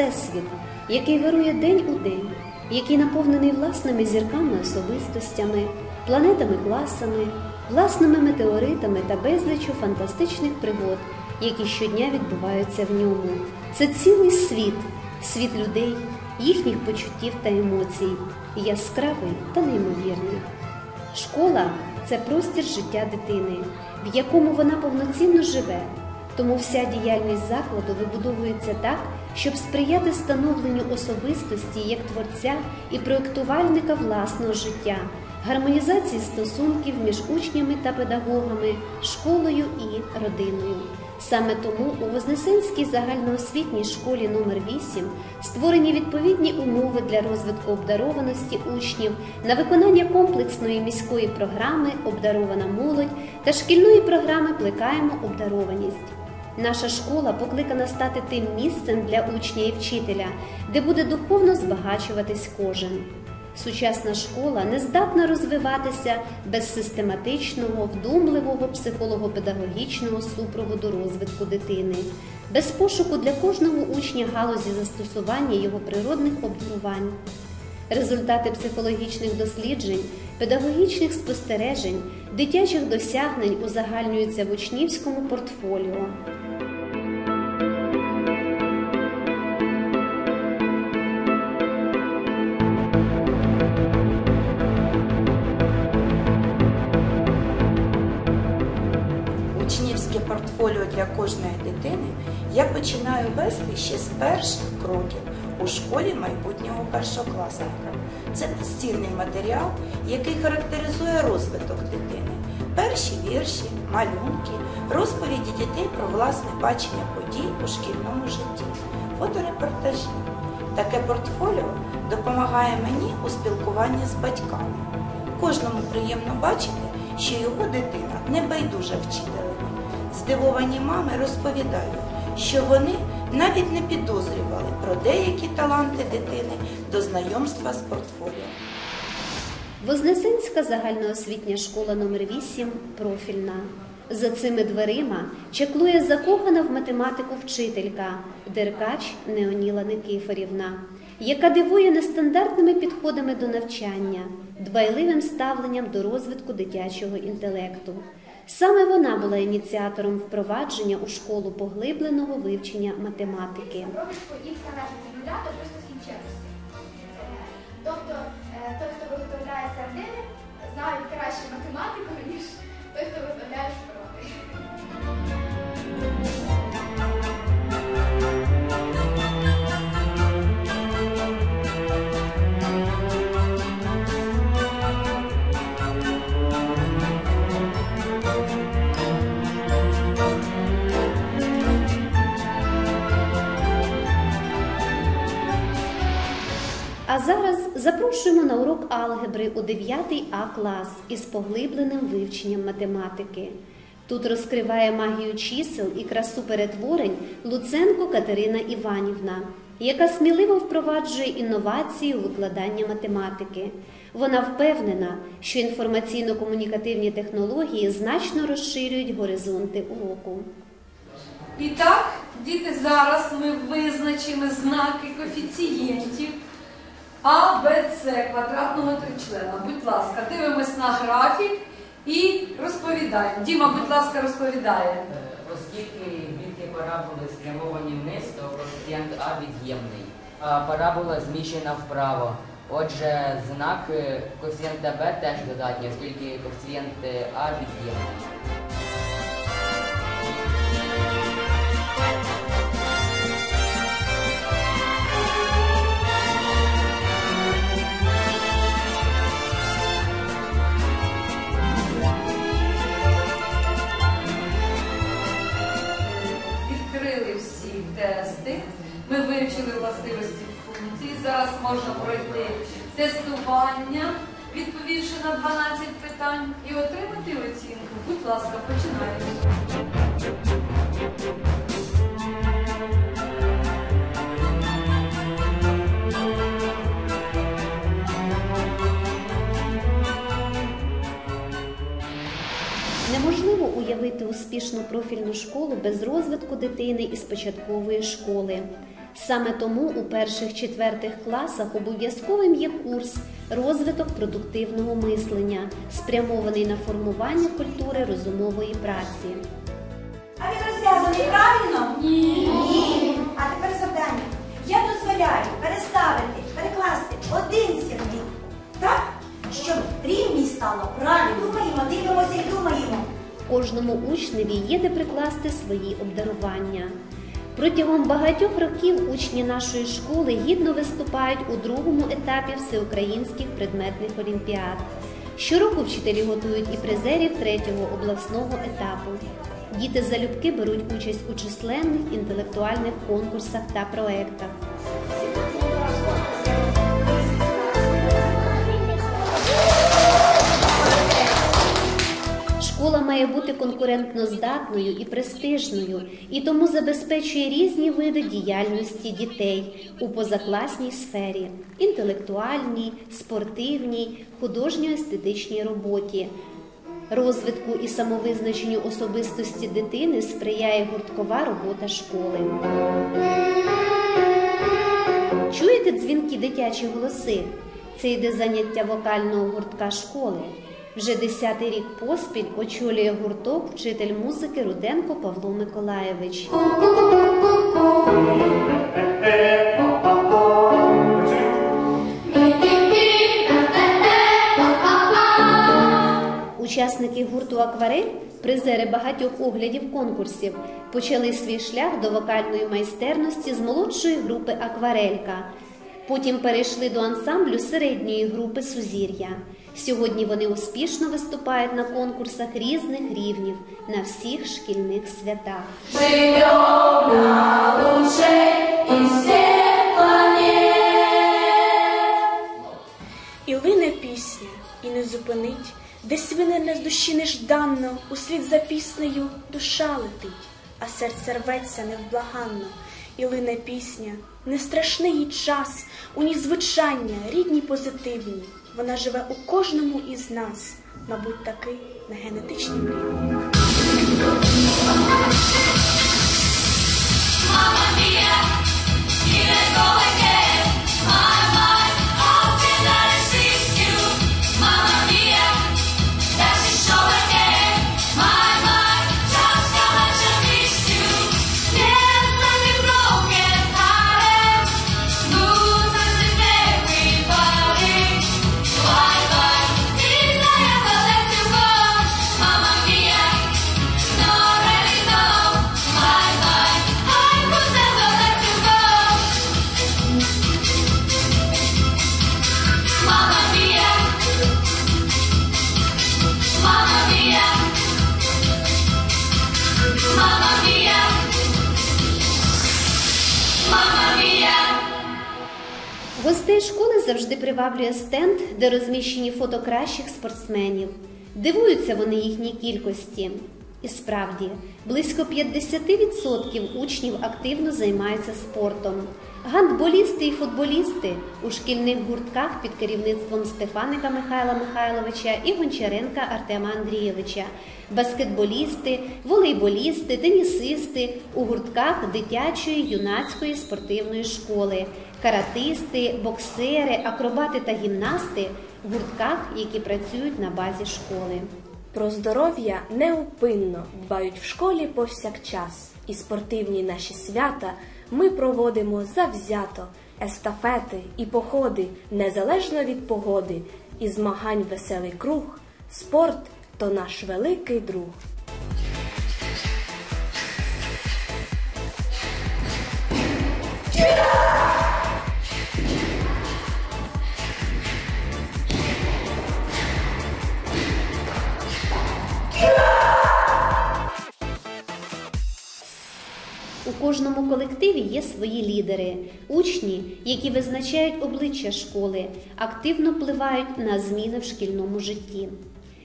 Всесвіт, який вирує день у день, який наповнений власними зірками особистостями, планетами класами, власними метеоритами та безліччю фантастичних пригод, які щодня відбуваються в ньому. Це цілий світ, світ людей, їхніх почуттів та емоцій, яскравий та неймовірний. Школа це простір життя дитини, в якому вона повноцінно живе. Тому вся діяльність закладу вибудовується так, щоб сприяти становленню особистості як творця і проєктувальника власного життя, гармонізації стосунків між учнями та педагогами, школою і родиною. Саме тому у Вознесенській загальноосвітній школі номер 8 створені відповідні умови для розвитку обдарованості учнів на виконання комплексної міської програми Обдарована молодь та шкільної програми Плекаємо обдарованість. Наша школа покликана стати тим місцем для учня і вчителя, де буде духовно збагачуватись кожен. Сучасна школа не здатна розвиватися без систематичного, вдумливого психолого-педагогічного супроводу розвитку дитини, без пошуку для кожного учня галузі застосування його природних обдарувань. Результати психологічних досліджень, педагогічних спостережень, дитячих досягнень узагальнюються в учнівському портфоліо. Кожної дитини я починаю вести ще з перших кроків у школі майбутнього першокласника. Це постійний матеріал, який характеризує розвиток дитини. Перші вірші, малюнки, розповіді дітей про власне бачення подій у шкільному житті, фоторепортажі. Таке портфоліо допомагає мені у спілкуванні з батьками. Кожному приємно бачити, що його дитина не байдужа вчителеві. Здивовані мами розповідають, що вони навіть не підозрювали про деякі таланти дитини до знайомства з портфоліо. Вознесенська загальноосвітня школа номер 8 профільна. За цими дверима чеклує закохана в математику вчителька Деркач Неоніла Никифорівна, яка дивує нестандартними підходами до навчання, дбайливим ставленням до розвитку дитячого інтелекту. Саме вона була ініціатором впровадження у школу поглибленого вивчення математики. Проміжку запрошуємо на урок алгебри у 9 А клас із поглибленим вивченням математики. Тут розкриває магію чисел і красу перетворень Луценко Катерина Іванівна, яка сміливо впроваджує інновації у викладання математики. Вона впевнена, що інформаційно-комунікативні технології значно розширюють горизонти уроку. І так, діти, зараз ми визначимо знаки коефіцієнтів А, Б, С квадратного тричлена. Будь ласка, дивимось на графік і розповідаємо. Діма, будь ласка, розповідає. Е, Оскільки бітки параболи спрямовані вниз, то коефіцієнт А від'ємний, а парабола зміщена вправо. Отже, знак е, коефіцієнта Б теж додатній, оскільки коефіцієнт е, А від'ємний. Вивчили властивості функцій. Зараз можна пройти тестування, відповівши на 12 питань, і отримати оцінку. Будь ласка, починаємо. Неможливо уявити успішну профільну школу без розвитку дитини із початкової школи. Саме тому у перших-четвертих класах обов'язковим є курс розвиток продуктивного мислення, спрямований на формування культури розумової праці. А він розв'язаний правильно? Ні. Ні. А тепер завдання. Я дозволяю переставити, перекласти один сірник, так, щоб рівність стала правильно. Думаємо, дивимося і думаємо. Кожному учневі є де прикласти свої обдарування. Протягом багатьох років учні нашої школи гідно виступають у другому етапі всеукраїнських предметних олімпіад. Щороку вчителі готують і призерів третього обласного етапу. Діти залюбки беруть участь у численних інтелектуальних конкурсах та проектах. Школа має бути конкурентно здатною і престижною, і тому забезпечує різні види діяльності дітей у позакласній сфері інтелектуальній, спортивній, художньо-естетичній роботі. Розвитку і самовизначенню особистості дитини сприяє гурткова робота школи. Чуєте дзвінки дитячі голоси? Це йде заняття вокального гуртка школи. Вже десятий рік поспіль очолює гурток вчитель музики Руденко Павло Миколаєвич. Учасники гурту Акварель, призери багатьох оглядів конкурсів, почали свій шлях до вокальної майстерності з молодшої групи Акварелька. Потім перейшли до ансамблю середньої групи Сузір'я. Сьогодні вони успішно виступають на конкурсах різних рівнів на всіх шкільних святах. І лине пісня, і не зупинить, десь вине з душі нежданно, услід за піснею душа летить, а серце рветься невблаганно, і лине пісня, не страшний час, у ній звучання, рідні позитивні. Вона живе у кожному із нас, мабуть, таки на генетичнім рівні. Завжди приваблює стенд, де розміщені фото кращих спортсменів. Дивуються вони їхній кількості. І справді, близько 50% учнів активно займаються спортом. Гандболісти і футболісти у шкільних гуртках під керівництвом Стефаника Михайла Михайловича і Гончаренка Артема Андрійовича, баскетболісти, волейболісти, тенісисти у гуртках дитячої юнацької спортивної школи, каратисти, боксери, акробати та гімнасти в гуртках, які працюють на базі школи. Про здоров'я неупинно дбають в школі повсякчас, і спортивні наші свята ми проводимо завзято, естафети і походи незалежно від погоди, і змагань веселий круг, спорт то наш великий друг. Кожному колективі є свої лідери, учні, які визначають обличчя школи, активно впливають на зміни в шкільному житті.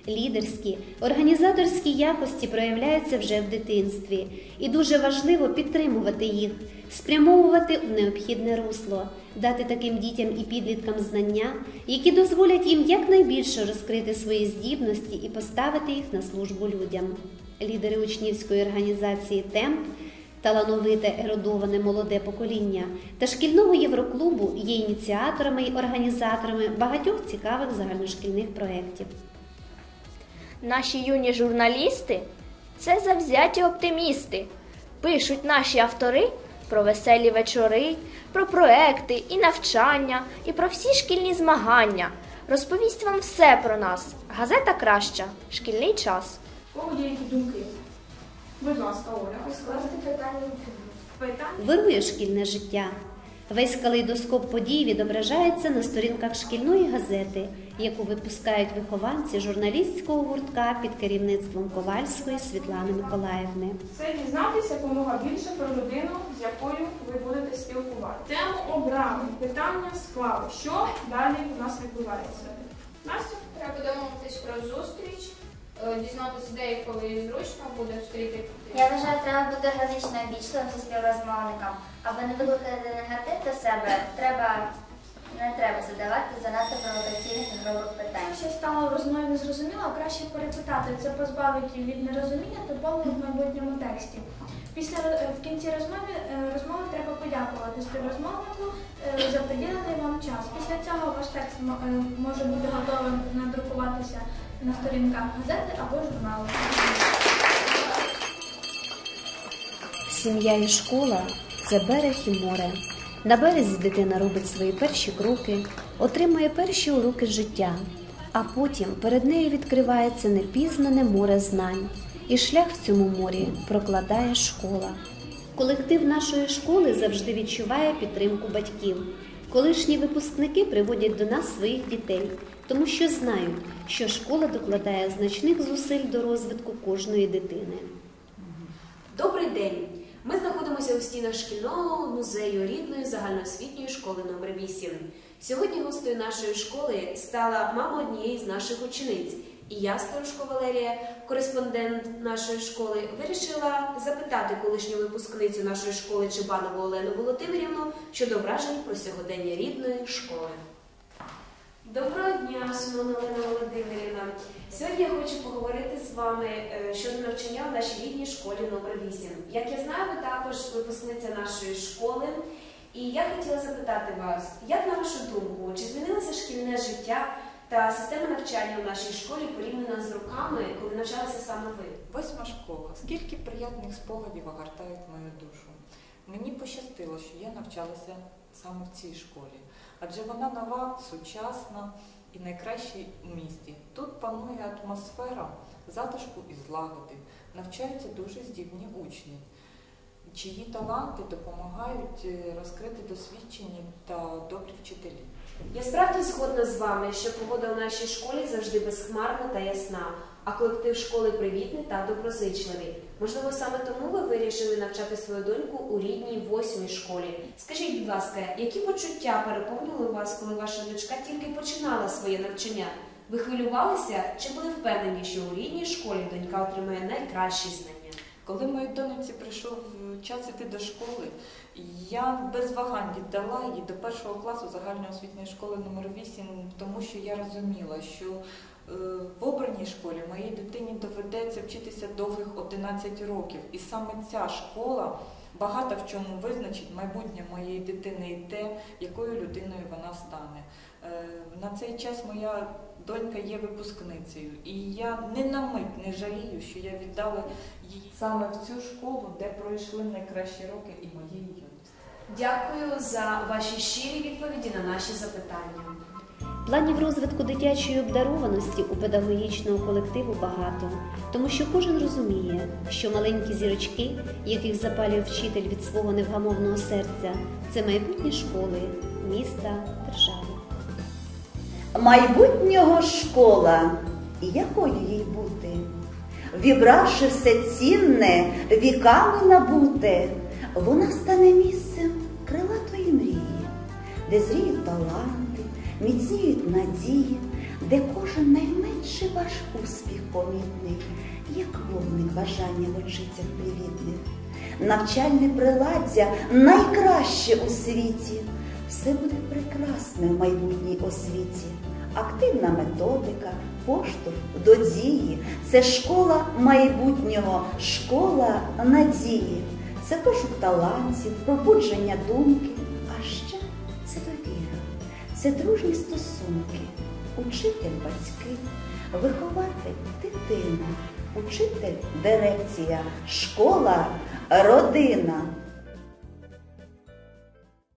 Лідерські, організаторські якості проявляються вже в дитинстві, і дуже важливо підтримувати їх, спрямовувати в необхідне русло, дати таким дітям і підліткам знання, які дозволять їм якнайбільше розкрити свої здібності і поставити їх на службу людям. Лідери учнівської організації Темп талановите ерудоване молоде покоління та шкільного євроклубу є ініціаторами й організаторами багатьох цікавих загальношкільних проєктів. Наші юні журналісти це завзяті оптимісти. Пишуть наші автори про веселі вечори, про проекти і навчання, і про всі шкільні змагання. Розповість вам все про нас. Газета краща. Шкільний час. Кого є які думки? Будь ласка, Оля. Скласти питання. Питання? Вирує шкільне життя. Весь калейдоскоп подій відображається на сторінках шкільної газети, яку випускають вихованці журналістського гуртка під керівництвом Ковальської Світлани Миколаївни. Це дізнатися якомога більше про людину, з якою ви будете спілкувати. Тему обрали, питання склали. Що далі у нас відбувається? Настя? Треба домовитись про зустріч, дізнатися, де і коли зручно буде зустріти. Я вважаю, треба бути органічно обічливим зі співрозмовником. Аби не викликати негатив до себе, треба не треба задавати занадто провокаційних і грубих питань. Якщо стало в розмові незрозуміло, краще перепитати. Це позбавить її від нерозуміння та помилок в майбутньому тексті. Після е, в кінці розмови, е, розмови треба подякувати співрозмовнику е, за приділений вам час. Після цього ваш текст е, може бути готовим надрукуватися на сторінках газети або журналу. Сім'я і школа це берег і море. На березі дитина робить свої перші кроки, отримує перші уроки життя, а потім перед нею відкривається непізнане море знань, і шлях в цьому морі прокладає школа. Колектив нашої школи завжди відчуває підтримку батьків. Колишні випускники приводять до нас своїх дітей, тому що знають, що школа докладає значних зусиль до розвитку кожної дитини. Добрий день! Ми знаходимося у стінах шкільного музею рідної загальноосвітньої школи номер 8 Сьогодні гостею нашої школи стала мама однієї з наших учениць. І я, Старушко Валерія, кореспондент нашої школи, вирішила запитати колишню випускницю нашої школи Чебанову Олену Володимирівну щодо вражень про сьогодення рідної школи. Доброго дня, шановна Олена Володимирівна. Сьогодні я хочу поговорити з вами е, щодо навчання в нашій рідній школі номер 8 Як я знаю, ви також випускниця нашої школи. І я хотіла запитати вас, як на вашу думку, чи змінилося шкільне життя та система навчання в нашій школі порівняно з роками, коли навчалися саме ви? Восьма школа. Скільки приємних спогадів огортають мою душу. Мені пощастило, що я навчалася саме в цій школі, адже вона нова, сучасна і найкраща у місті. Тут панує атмосфера затишку і злагоди. Навчаються дуже здібні учні, чиї таланти допомагають е, розкрити досвідчені та добрі вчителі. Я справді згодна з вами, що погода у нашій школі завжди безхмарна та ясна, а колектив школи привітний та доброзичливий. Можливо, саме тому ви вирішили навчати свою доньку у рідній восьмій школі. Скажіть, будь ласка, які почуття переповнили вас, коли ваша дочка тільки починала своє навчання? Ви хвилювалися чи були впевнені, що у рідній школі донька отримає найкращі знання? Коли моїй доньці прийшов час іти до школи, я без вагань віддала її до першого класу загальноосвітньої школи номер 8 тому що я розуміла, що в обраній школі моїй дитині доведеться вчитися довгих 11 років. І саме ця школа багато в чому визначить майбутнє моєї дитини і те, якою людиною вона стане. Е, На цей час моя донька є випускницею, і я не на мить не жалію, що я віддала її саме в цю школу, де пройшли найкращі роки і моєї юності. Дякую за ваші щирі відповіді на наші запитання. Планів розвитку дитячої обдарованості у педагогічного колективу багато, тому що кожен розуміє, що маленькі зірочки, яких запалює вчитель від свого невгамовного серця, це майбутні школи, міста, держави. майбутнього школа, якою їй бути, вібравши все цінне, віками набуте, вона стане місцем крилатої мрії, де зріють таланти, міцніють надії, де кожен найменший ваш успіх помітний, як вогник бажання в очицях привітних. Навчальне приладдя найкраще у світі. Все буде прекрасне в майбутній освіті. Активна методика, поштовх до дії. Це школа майбутнього, школа надії. Це пошук талантів, пробудження думки. Це дружні стосунки, учитель батьки, вихователь дитина, учитель дирекція, школа родина.